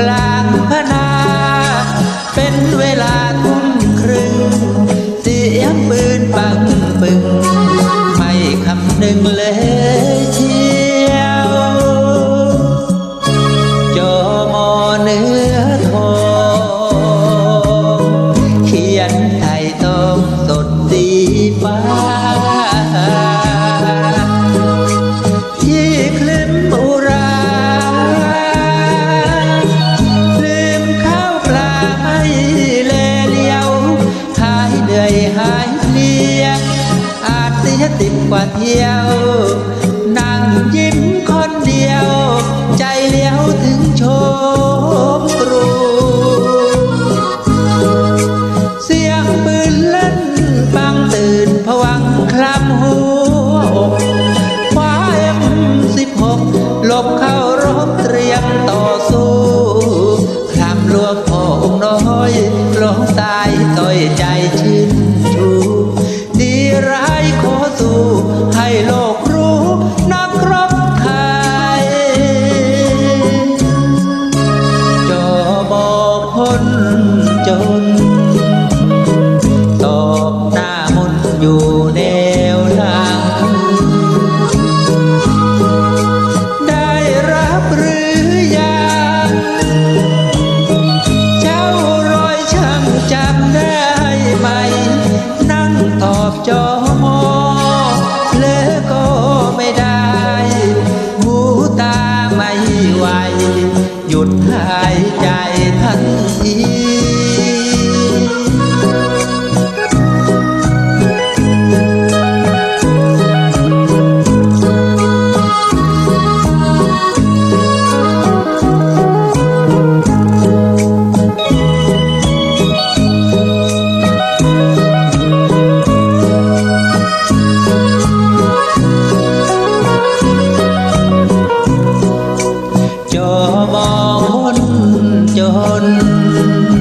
กลางพนา เป็นเวลาทุ่มครึ่งเสียงปืนปังปึงไม่คำนึงเลยเชียวจอมอเนื้อทองเขียน เที่ยว นั่งยิ้มคน love.